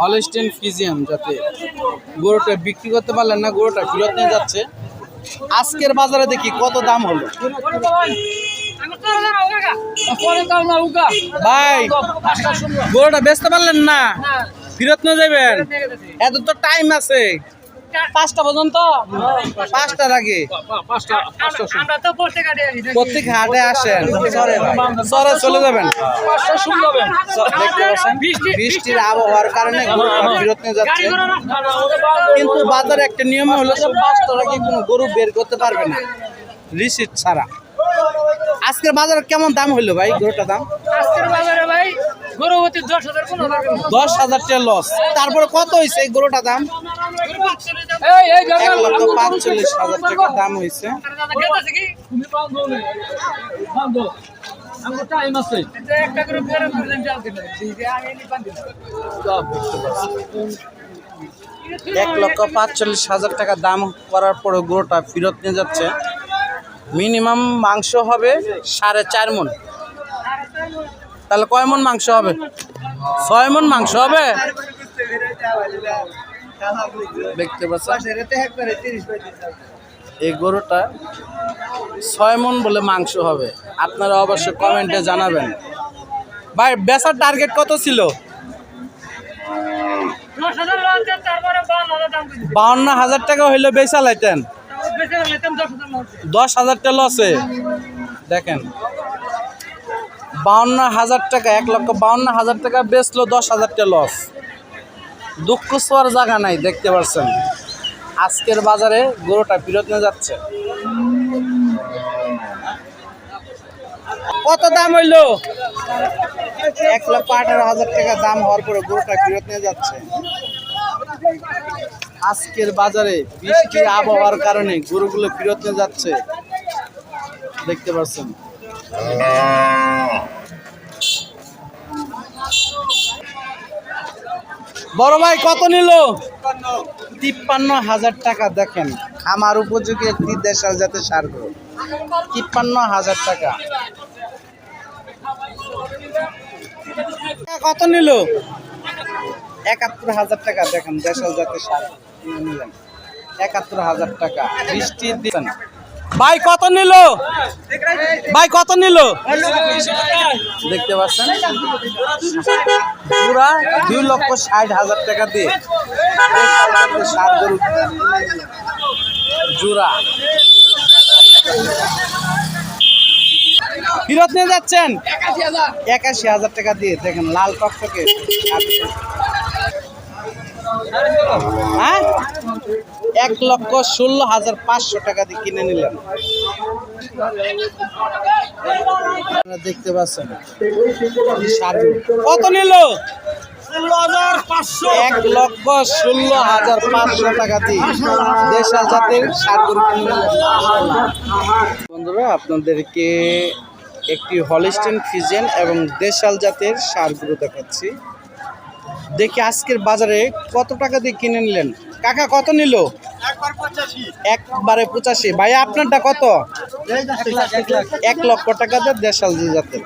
Holstein ফিজিয়াম যাতে গরুটা বিক্রি করতে পারলেন না, গরুটা ফিরত নিয়ে যাচ্ছে। আজকের বাজারে দেখি কত দাম হলো। ভাই, গরুটা বেচতে পারলেন না? ফিরত নিয়ে যাবেন? এত তো টাইম আছে। পাঁচটা পর্যন্ত? পাঁচটার আগে? আমরা তো প্রত্যেক হাটে আসেন। সরে চলে যাবেন। বৃষ্টির আবহাওয়ার কারণে গরুটা ফেরত নিয়ে যাচ্ছে। কিন্তু বাজারে একটা নিয়ম হলো যে পাঁচটার আগে কোনো গরু বের করতে পারবে না। রিসিট ছাড়া। আজকের বাজারে কেমন দাম হইল ভাই গরুটার দাম? আজকের বাজারে ভাই গরুবতী দশ হাজার কোনো দশ হাজার টাকা লস। তারপরে কত হয়েছে এই গরুটার দাম? এক লক্ষ পাঁচচল্লিশ হাজার টাকা দাম হয়েছে। এক লক্ষ পাঁচচল্লিশ হাজার টাকা দাম করার পরে গরুটা ফেরত নিয়ে যাচ্ছে। মিনিমাম মাংস হবে সাড়ে চার মন। তাহলে কয় মন মাংস হবে? ছয় মন মাংস হবে? দেখতে পাচ্ছেন? এই গরুটা ছয় মন বলে মাংস হবে। আপনারা অবশ্যই কমেন্টে জানাবেন। ভাই বেচার টার্গেট কত ছিল? বাউন্ন হাজার টাকা হইলে বেচা লাইতেন। দশ হাজার হাজারটা লসে। দেখেন। বাউন্ন হাজার টাকা এক লক্ষ বাউন্ন হাজার টাকা বেচলো দশ হাজার হাজারটা লস। দুঃখ ছোয়ার জায়গা নাই, দেখতে পাচ্ছেন আজকের বাজারে গরুটা ফেরত নিয়ে যাচ্ছে। কত দাম হইল? এক লক্ষ আঠারো হাজার টাকা দাম হওয়ার পরে গরুটা ফেরত নিয়ে যাচ্ছে। আজকের বাজারে বৃষ্টির আবহাওয়ার কারণে গরুগুলো ফেরত নিয়ে যাচ্ছে। দেখতে পাচ্ছেন বড় ভাই কত নিল? তিপ্পান্ন হাজার টাকা দেখেন। খামার উপযোগী একটি দেশাল জাতের সার তিপ্পান্ন হাজার টাকা। কত নিল? একাত্তর হাজার টাকা দেখেন দেশাল জাতের সার নিলেন। একাত্তর হাজার টাকা। বৃষ্টি দিচ্ছেন ভাই, কত নিল? ভাই, কত নিল? দেখতে পাচ্ছেন? পুরা দুই লক্ষ ষাট হাজার টাকা দিয়ে। জোড়া। ফেরত নিয়ে যাচ্ছেন? একাশি হাজার টাকা দিয়ে। দেখেন, লাল টকটকে হ্যাঁ? এক লক্ষ ষোলো হাজার পাঁচশো টাকা দিয়ে কিনে নিলেন। আপনারা দেখতে পাচ্ছেন। কত নিল? এক লক্ষ ষোলো হাজার পাঁচশো টাকা দিয়ে দেশাল জাতের সারগুলো কিনে বন্ধুরা, আপনাদেরকে একটি হলিস্টেন ফিজেন এবং দেশাল জাতের সারগুলো দেখাচ্ছি। দেখি আজকের বাজারে কত টাকা দিয়ে কিনে নিলেন? কাকা, কত নিল? একবারে পঁচাশি। ভাই আপনারটা কত? এক লক্ষ টাকা দেড় দেশাল যে জাতের।